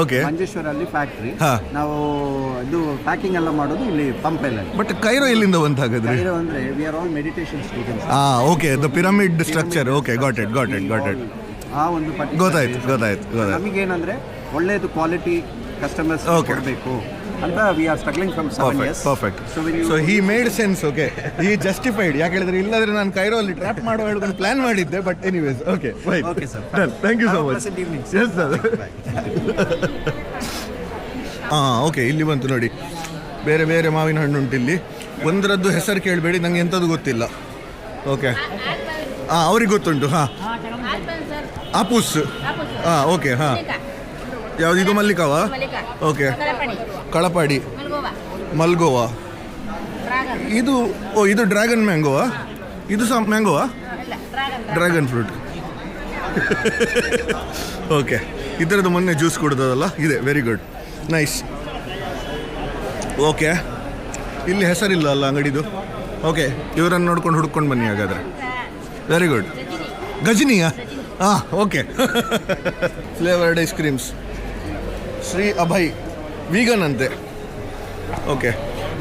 okay. ಮಂಜೇಶ್ವರಲ್ಲಿ factory ನಾವು ಇದು ಪ್ಯಾಕಿಂಗ್ ಎಲ್ಲ ಮಾಡೋದು ಇಲ್ಲಿ ಪಂಪೆಲ್ಲ ಬಟ್ ಕೈರೋ ಎಲ್ಲಿಂದ ಬಂತ ಹಾಗಾದ್ರೆ ಕೈರೋ ಅಂದ್ರೆ we are all meditation students ah okay the pyramid structure okay got it got it got it ಆ ಒಂದು ಗೊತ್ತಾಯ್ತು. ಗೊತ್ತಾಯ್ತು ನಮಗೆ ಏನಂದ್ರೆ ಒಳ್ಳೆಯದು ಕ್ವಾಲಿಟಿ ಕಸ್ಟಮರ್ಸ್. ಕೊಡಬೇಕು. ಅಂತ we are struggling from seven perfect years perfect so he made sense okay ಈ ಜಸ್ಟಿಫೈಡ್ ಯಾಕೆ ಹೇಳಿದ್ರೆ ಇಲ್ಲದ್ರೆ ನಾನು ಕೈರೋ ಅಲ್ಲಿ ಟ್ರ್ಯಾಪ್ ಮಾಡೋ ಹೇಳ್ಕೊಂಡು ಪ್ಲಾನ್ ಮಾಡಿದ್ದೆ but anyways okay fine Okay, sir. Thank you so much evening, yes sir ಹಾಂ ಓಕೆ ಇಲ್ಲಿ ಬಂತು ನೋಡಿ. ಬೇರೆ ಬೇರೆ ಮಾವಿನ ಹಣ್ಣು ಉಂಟು ಇಲ್ಲಿ ಒಂದರದ್ದು ಹೆಸರು ಕೇಳಬೇಡಿ ನಂಗೆ ಎಂಥದ್ದು ಗೊತ್ತಿಲ್ಲ. ಓಕೆ ಹಾಂ ಅವ್ರಿಗೆ ಗೊತ್ತುಂಟು ಹಾಂ. ಆಪೂಸ್. ಹಾಂ ಓಕೆ ಹಾಂ. ಯಾವ್ದು ಇದು ಮಲ್ಲಿಕಾವಾ? ಓಕೆ ಕಳಪಾಡಿ. ಮಲ್ಗೋವಾ? ಇದು ಓ ಇದು ಡ್ರ್ಯಾಗನ್ ಮ್ಯಾಂಗೋವಾ? ಇದು ಸಹ ಮ್ಯಾಂಗೋವಾ? Dragon fruit. [LAUGHS] ಓಕೆ. ಇದರದ್ದು ಮೊನ್ನೆ ಜ್ಯೂಸ್ ಕುಡ್ದದಲ್ಲ? ಇದೆ ವೆರಿ ಗುಡ್ ನೈಸ್ ಓಕೆ. ಇಲ್ಲಿ ಹೆಸರಿಲ್ಲ ಅಲ್ಲ ಅಂಗಡಿದು? ಓಕೆ ಇವರನ್ನು ನೋಡ್ಕೊಂಡು ಹುಡ್ಕೊಂಡು ಬನ್ನಿ ಹಾಗಾದರೆ. ವೆರಿ ಗುಡ್ ಗಜನಿಯಾ? ಹಾಂ okay. Flavoured ice creams Shri Abhay. Vegan ಅಂತೆ ಓಕೆ.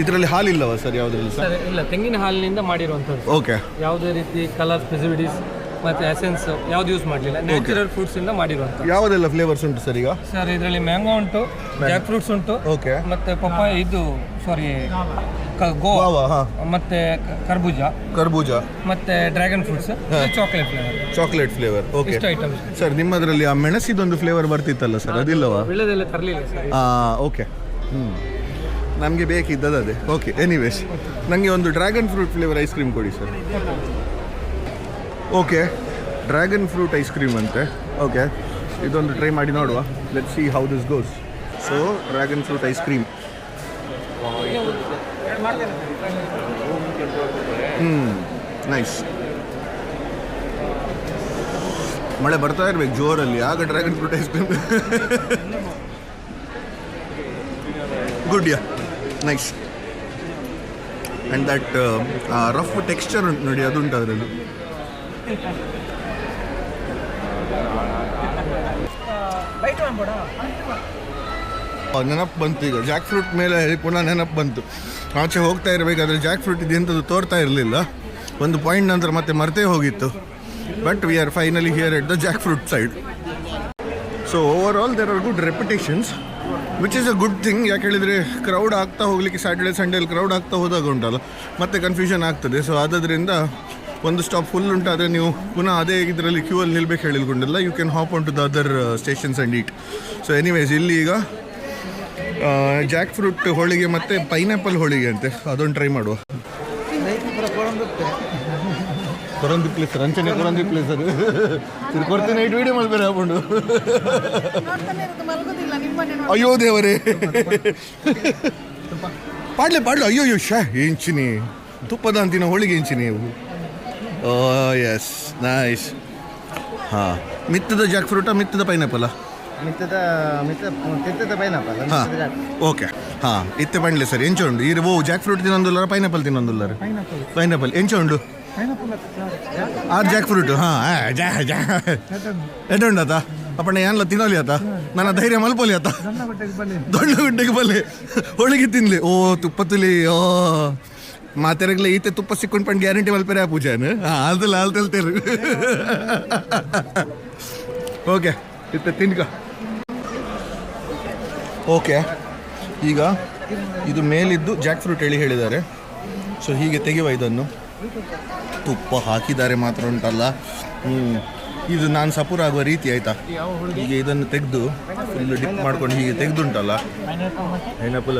ಇದರಲ್ಲಿ ಹಾಲಿಲ್ಲವಾ ಸರ್ ಯಾವುದ್ರಲ್ಲಿ ಸರ್? ಸರ್ ಇಲ್ಲ ತೆಂಗಿನ ಹಾಲಿನಿಂದ ಮಾಡಿರುವಂಥದ್ದು ಓಕೆ. ಯಾವುದೇ ರೀತಿ ಕಲರ್ ಫೆಸಿಲಿಟೀಸ್ ಮತ್ತು ಎಸೆನ್ಸ್ ಯಾವ್ದು ಯೂಸ್ ಮಾಡಲಿಲ್ಲ. ನ್ಯಾಚುರಲ್ ಫ್ರೂಟ್ಸಿಂದ ಮಾಡಿರುವಂಥ ಯಾವುದೆಲ್ಲ ಫ್ಲೇವರ್ಸ್ ಉಂಟು ಸರ್ ಈಗ? ಸರ್ ಇದರಲ್ಲಿ ಮ್ಯಾಂಗೋ ಉಂಟು ಜಾಕ್ ಫ್ರೂಟ್ಸ್ ಉಂಟು ಓಕೆ. ಮತ್ತೆ ಪಪ್ಪಾಯ ಇದು ಸಾರಿ ಗೋವಾ. ಗೋವಾ ಹಾಂ. ಮತ್ತೆ ಕ- ಕರ್ಬೂಜ. ಕರ್ಬೂಜ. ಮತ್ತೆ dragon fruits. Chocolate flavour chocolate flavour okay ಇಷ್ಟು ಐಟಮ್ಸ್ ಸರ್ ನಿಮ್ಮದರಲ್ಲಿ ಆ ಮೆಣಸಿದೊಂದು ಫ್ಲೇವರ್ ಬರ್ತಿತ್ತಲ್ಲ ಸರ್ ಅದಿಲ್ಲವಾ? ಒಳ್ಳೆದೆಲ್ಲ ತರಲಿಲ್ಲ ಸರ್ ಓಕೆ ಹ್ಞೂ ನಮಗೆ ಬೇಕಿದ್ದದ್ದು ಅದೇ. ಓಕೆ ಎನಿವೇಸ್ ನನಗೆ ಒಂದು dragon fruit flavour ice cream ಕೊಡಿ sir okay dragon fruit ice cream ಅಂತೆ. ಓಕೆ ಇದೊಂದು ಟ್ರೈ ಮಾಡಿ ನೋಡುವ. Let see how this goes so dragon fruit ice cream ಹ್ಞೂ ನೈಸ್ ಮಳೆ ಬರ್ತಾ ಇರ್ಬೇಕು ಜೋರಲ್ಲಿ, ಆಗ dragon fruit ice cream good yeah nice and that rough texture ಉಂಟು ನೋಡಿ, ಅದು ಉಂಟು ಅದರಲ್ಲಿ. ನೆನಪು ಬಂತು ಈಗ. ಜಾಕ್ ಫ್ರೂಟ್ ಮೇಲೆ ಹೇಳಿ ಪುನಃ ನೆನಪು ಬಂತು. ಆಚೆ ಹೋಗ್ತಾ ಇರಬೇಕಾದ್ರೆ ಜಾಕ್ ಫ್ರೂಟ್ ಇದೆ ಎಂಥದ್ದು ತೋರ್ತಾ ಇರಲಿಲ್ಲ. ಒಂದು ಪಾಯಿಂಟ್ ನಂತರ ಮತ್ತೆ ಮರೆತೇ ಹೋಗಿತ್ತು. But we are finally here at the jack fruit side so overall there are good reputations which is a good thing ಯಾಕೆ ಹೇಳಿದರೆ ಕ್ರೌಡ್ ಆಗ್ತಾ ಹೋಗಲಿಕ್ಕೆ ಸ್ಯಾಟರ್ಡೆ ಸಂಡೇಲಿ ಕ್ರೌಡ್ ಆಗ್ತಾ ಹೋದಾಗ ಉಂಟಲ್ಲ? ಮತ್ತೆ ಕನ್ಫ್ಯೂಷನ್ ಆಗ್ತದೆ. ಸೊ ಆದ್ದರಿಂದ ಒಂದು ಸ್ಟಾಪ್ ಫುಲ್ ಉಂಟಾದರೆ ನೀವು ಪುನಃ ಅದೇ ಇದರಲ್ಲಿ ಕ್ಯೂ ಅಲ್ಲಿ ನಿಲ್ಬೇಕು ಹೇಳಿಲ್ಕೊಂಡಿಲ್ಲ you can hop on to the other stations and eat so anyways ಇಲ್ಲಿ ಈಗ ಜಾಕ್ ಫ್ರೂಟ್ ಹೋಳಿಗೆ ಮತ್ತು ಪೈನಾಪಲ್ ಹೋಳಿಗೆ ಅಂತೆ. ಅದೊಂದು ಟ್ರೈ ಮಾಡುವ. ಕೊರಂದಿ ಪ್ಲೇಸ್ ರಂಚನೆ ಕೊರಂದಿ ಪ್ಲೇಸ್ ಅದು. ಇದು ಕೊಡ್ತೀನಿ ನೈಟ್ ವಿಡಿಯೋ ಮಾಡ್ಬೇರೆ ಹಾಕೊಂಡು. ಅಯ್ಯೋ ದೇವರೇ. ಪಾಡ್ಲೆ ಪಾಡ್ಲೆ ಅಯ್ಯೋ ಅಯ್ಯೋ ಶಾ ಇಂಚಿನಿ ತುಪ್ಪದ ಅಂತಿನ ಹೋಳಿಗೆ ಇಂಚಿನಿ ಅವು. ಓ ಎಸ್ ನೈಸ್ ಹಾಂ. ಮಿತ್ತದ ಜಾಕ್ ಫ್ರೂಟ ಮಿತ್ತದ ಪೈನಾಪಲ್ಲ ಓಕೆ ಹಾಂ. ಇತ್ತೆ ಪಂಡ್ಲೆ ಸರ್. ಎಂಚ ಉಂಡು. ಈ ಓ ಜಾಕ್ ಫ್ರೂಟ್ ತಿನ್ನೊಂದುಲ್ಲಾರ ಪೈನಾಪಲ್ ತಿನ್ನೊಂದುಲ್ಲಾರ ಪೈನಾಪಲ್ ಎಂಚ ಉಂಡು? ಆರು ಜಾಕ್ ಫ್ರೂಟ್ ಹಾಂ ಎಡ್ಡ ಉಂಡಾತ ಅಪ್ಪಣ್ಣ ಏನ್ಲ ತಿನ್ನೋಲಿ ಆತ? ನನ್ನ ಧೈರ್ಯ ಮಲ್ಪೋಲಿ ಆತ? ದೊಡ್ಡ ಗುಡ್ಡೆಗೆ ಬಲ್ಲೆ ಹೋಳಿಗೆ ತಿನ್ಲಿ. ಓ ತುಪ್ಪ ತುಲಿ. ಓ. ಮಾತೆರಗ್ಲೆ ಈತೆ ತುಪ್ಪ ಸಿಕ್ಕೊಂಡು ಪಂಡ್ ಗ್ಯಾರಂಟಿ ಮಲ್ಪೆರೆ ಆ ಪೂಜಾನ ಹಾಂ ಅಲ್ದಲ್ಲ ತಲ್ತೇರು ಓಕೆ ಇತ್ತೆ ತಿನ್ಕ. ಓಕೆ. ಈಗ ಇದು ಮೇಲಿದ್ದು ಜಾಕ್ ಫ್ರೂಟ್ ಹೇಳಿ ಹೇಳಿದ್ದಾರೆ. ಸೊ ಹೀಗೆ ತೆಗೆಯುವ ಇದನ್ನು. ತುಪ್ಪ ಹಾಕಿದ್ದಾರೆ ಮಾತ್ರ ಉಂಟಲ್ಲ. ಇದು ನಾನು ಸಪೂರ ಆಗುವ ರೀತಿ ಆಯಿತಾ? ಹೀಗೆ ಇದನ್ನು ತೆಗೆದು ಫುಲ್ಲು ಡಿಪ್ ಮಾಡ್ಕೊಂಡು ಹೀಗೆ ತೆಗೆದುಂಟಲ್ಲ? Pineapple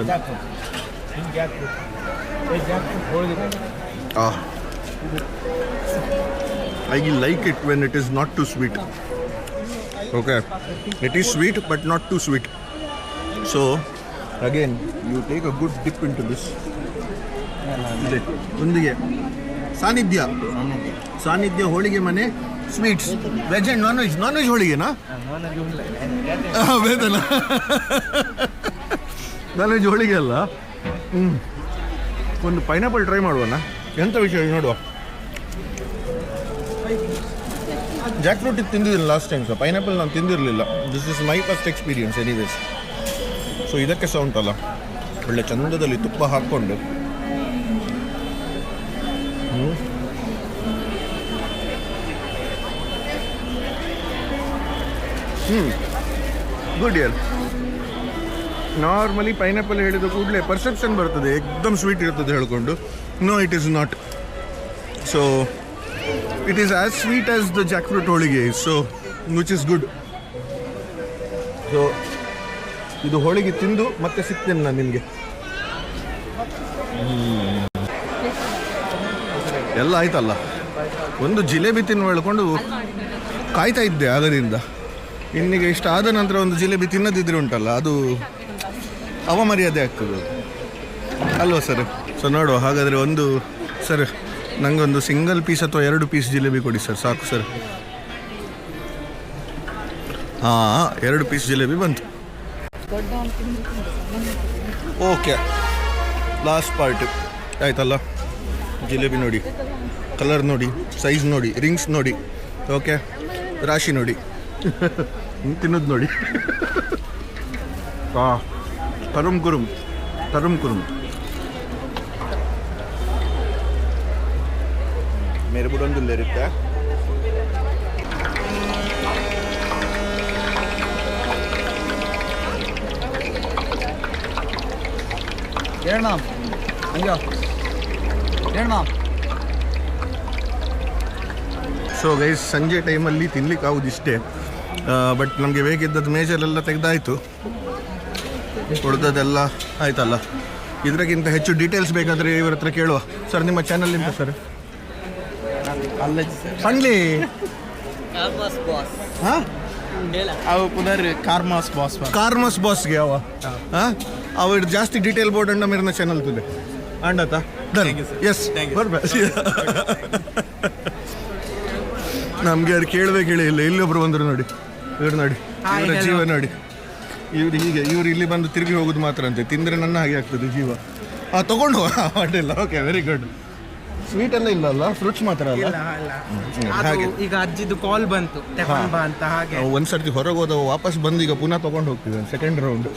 I like it when it is not too sweet okay it is sweet but not too sweet so again you take a good dip into this. This ಇದೆ ಒಂದಿಗೆ. Sannidhya Sannidhya Holige Mane sweets veg and non veg non veg ಹೋಳಿಗೆನಾ ವೇದನ. Non veg ಹೋಳಿಗೆ ಅಲ್ಲ? ಹ್ಞೂ ಒಂದು pineapple try ಮಾಡುವನ? ಎಂಥ ವಿಷಯ ನೋಡುವ? ಜಾಕ್ ಫ್ರೂಟ್ ತಿಂದಿದ್ದೀನಿ ಲಾಸ್ಟ್ ಟೈಮ್ ಸರ್ ಪೈನಾಪಲ್ ನಾನು ತಿಂದಿರಲಿಲ್ಲ. This is my first experience anyways so ಇದಕ್ಕೆ ಸಹ ಉಂಟಲ್ಲ. ಒಳ್ಳೆ ಚಂದದಲ್ಲಿ ತುಪ್ಪ ಹಾಕ್ಕೊಂಡು. ಹ್ಞೂ ಗುಡ್ ಇಯರ್ ನಾರ್ಮಲಿ ಪೈನಾಪಲ್ ಹೇಳಿದ ಕೂಡಲೇ ಪರ್ಸೆಪ್ಷನ್ ಬರ್ತದೆ, ಎಕ್ದಮ್ ಸ್ವೀಟ್ ಇರ್ತದೆ ಹೇಳ್ಕೊಂಡು. No it is not so it is as sweet as the jack fruit holige so which is good so ಇದು ಹೋಳಿಗೆ ತಿಂದು ಮತ್ತೆ ಸಿಗ್ತೇನೆ ನಾನು ನಿಮಗೆ. ಎಲ್ಲ ಆಯ್ತಲ್ಲ? ಒಂದು ಜಿಲೇಬಿ ತಿನ್ನು ಹೇಳ್ಕೊಂಡು ಕಾಯ್ತಾ ಇದ್ದೆ ಆಗದಿಂದ. ಇನ್ನಿಗೆ ಇಷ್ಟ ಆದ ನಂತರ ಒಂದು ಜಿಲೇಬಿ ತಿನ್ನದಿದ್ರೆ ಉಂಟಲ್ಲ, ಅದು ಅವಮರ್ಯಾದೆ ಆಗ್ತದೆ ಅಲ್ವಾ ಸರ್? ಸೊ ನೋಡುವ, ಹಾಗಾದರೆ ಒಂದು ಸರ್ ನನಗೊಂದು ಸಿಂಗಲ್ ಪೀಸ್ ಅಥವಾ ಎರಡು ಪೀಸ್ ಜಿಲೇಬಿ ಕೊಡಿ ಸರ್, ಸಾಕು ಸರ್. ಹಾಂ, ಎರಡು ಪೀಸ್ ಜಿಲೇಬಿ ಬಂತು. ಓಕೆ ಲಾಸ್ಟ್ ಪಾರ್ಟ್ ಆಯ್ತಲ್ಲ? ಜಿಲೇಬಿ ನೋಡಿ. ಕಲರ್ ನೋಡಿ. ಸೈಜ್ ನೋಡಿ. ರಿಂಗ್ಸ್ ನೋಡಿ. ಓಕೆ ರಾಶಿ ನೋಡಿ. ತಿನ್ನೋದು ನೋಡಿ. ಹಾಂ ತರುಮ್ ಕುರುಮ್. ತರುಮ್ ಕುರುಮ್. ಮೇರೆ ಬಿಡೊಂದಿಲ್ಲ ಇರುತ್ತೆ. ಹಂಗೆ. ಹೇಳ ಸೊ ಗೈಸ್ ಸಂಜೆ ಟೈಮಲ್ಲಿ ತಿನ್ಲಿಕ್ಕೆ ಆಗುದು ಇಷ್ಟೇ. ಬಟ್ ನಮಗೆ ಬೇಕಿದ್ದದ್ದು ಮೇಜರೆಲ್ಲ ತೆಗೆದಾಯಿತು. ಹೊಡೆದದೆಲ್ಲ ಆಯ್ತಲ್ಲ. ಇದಕ್ಕಿಂತ ಹೆಚ್ಚು ಡೀಟೇಲ್ಸ್ ಬೇಕಾದರೆ ಇವ್ರ ಹತ್ರ ಕೇಳುವ. ಸರ್ ನಿಮ್ಮ ಚಾನಲ್ ಇಂದ ಸರ್ ಸಣ್ಲಿ ಹಾಂ? ಅವು ಪುನರ್ ಕಾರ್ಮಾಸ್ ಬಾಸ್ ಕಾರ್ಮಾಸ್ ಬಾಸ್ಗೆ ಯಾವ ಹಾಂ? ಅವ್ರ ಜಾಸ್ತಿ ಡೀಟೇಲ್ ಬೋರ್ಡ್ ಅಣ್ಣ ಮೇರಿನ ಚಾನಲ್ ತುದೆ. ಅಂಡತ ಎಸ್ ನಮಗೆ ಅದು ಕೇಳಬೇಕು ಹೇಳಿ ಇಲ್ಲ ಇಲ್ಲೊಬ್ರು ಬಂದರು ನೋಡಿ. ಇವ್ರು ನೋಡಿ. ಇವರ ಜೀವ ನೋಡಿ. ಇವ್ರು ಹೀಗೆ ಇವ್ರು ಇಲ್ಲಿ ಬಂದು ತಿರುಗಿ ಹೋಗುದು ಮಾತ್ರ ಅಂತೆ. ತಿಂದರೆ ನನ್ನ ಹಾಗೆ ಆಗ್ತದೆ ಜೀವ. ಆ ತಗೊಂಡು ಅಡ್ಡಿಲ್ಲ ಓಕೆ ವೆರಿ ಗುಡ್ ಸ್ವೀಟ್ ಎಲ್ಲ ಇಲ್ಲ ಅಲ್ಲ? ಫ್ರೂಟ್ಸ್ ಮಾತ್ರ ಅಲ್ಲ? ಹಾಗೆ. ಈಗ ಅಜ್ಜಿದು ಕಾಲ್ ಬಂತು. ಅಂತ ಹಾಗೆ. ಒಂದ್ಸರ್ತಿ ಒಂದು ಹೊರಗೆ ಹೋದವು ವಾಪಸ್ ಬಂದು ಈಗ ಪುನಃ ತೊಗೊಂಡು ಹೋಗ್ತೀವಿ ಸೆಕೆಂಡ್ ರೌಂಡ್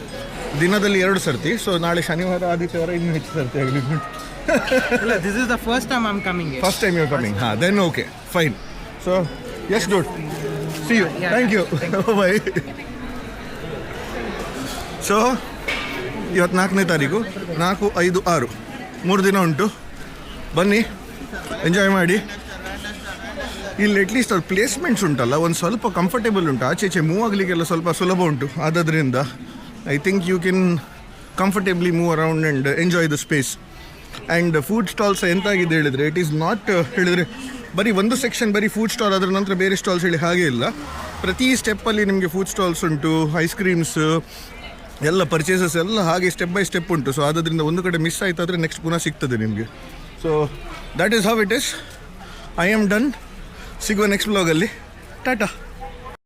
ದಿನದಲ್ಲಿ ಎರಡು ಸರ್ತಿ ಸೊ ನಾಳೆ ಶನಿವಾರ ಆದಿತ್ಯವಾರ ಇನ್ನೂ ಹೆಚ್ಚು ಸರ್ತಿ ಆಗಲಿ this is the first time I am coming first time you coming ಹಾಂ then okay fine so yes ಡೋಟ್ see you thank you bye so ಇವತ್ತು ನಾಲ್ಕನೇ ತಾರೀಕು ನಾಲ್ಕು ಐದು ಆರು. ಮೂರು ದಿನ ಉಂಟು. ಬನ್ನಿ ಎಂಜಾಯ್ ಮಾಡಿ. ಇಲ್ಲಿ ಅಟ್ಲೀಸ್ಟ್ ಅವ್ರ ಪ್ಲೇಸ್ಮೆಂಟ್ಸ್ ಉಂಟಲ್ಲ ಒಂದು ಸ್ವಲ್ಪ ಕಂಫರ್ಟೇಬಲ್ ಉಂಟು. ಆಚೆ ಈಚೆ ಮೂವ್ ಆಗಲಿಕ್ಕೆಲ್ಲ ಸ್ವಲ್ಪ ಸುಲಭ ಉಂಟು. ಆದದ್ರಿಂದ I think you can comfortably move around and enjoy the space and food stalls ಎಂತಾಗಿದೆ ಹೇಳಿದರೆ ಇಟ್ ಈಸ್ ನಾಟ್ ಹೇಳಿದರೆ ಬರೀ ಒಂದು ಸೆಕ್ಷನ್ ಬರೀ ಫುಡ್ ಸ್ಟಾಲ್ ಅದರ ನಂತರ ಬೇರೆ ಸ್ಟಾಲ್ಸ್ ಹೇಳಿ ಹಾಗೆ ಇಲ್ಲ. ಪ್ರತಿ ಸ್ಟೆಪ್ಪಲ್ಲಿ ನಿಮಗೆ ಫುಡ್ ಸ್ಟಾಲ್ಸ್ ಉಂಟು ಐಸ್ ಕ್ರೀಮ್ಸ್ ಎಲ್ಲ ಪರ್ಚೇಸಸ್ ಎಲ್ಲ ಹಾಗೆ ಸ್ಟೆಪ್ ಬೈ ಸ್ಟೆಪ್ ಉಂಟು. ಸೊ ಆದ್ದರಿಂದ ಒಂದು ಕಡೆ ಮಿಸ್ ಆಯ್ತಾದರೆ ನೆಕ್ಸ್ಟ್ ಪುನಃ ಸಿಗ್ತದೆ ನಿಮಗೆ. So that is how it is I am done ಸಿಗುವ ನೆಕ್ಸ್ಟ್ ಬ್ಲಾಗಲ್ಲಿ ಟಾಟಾ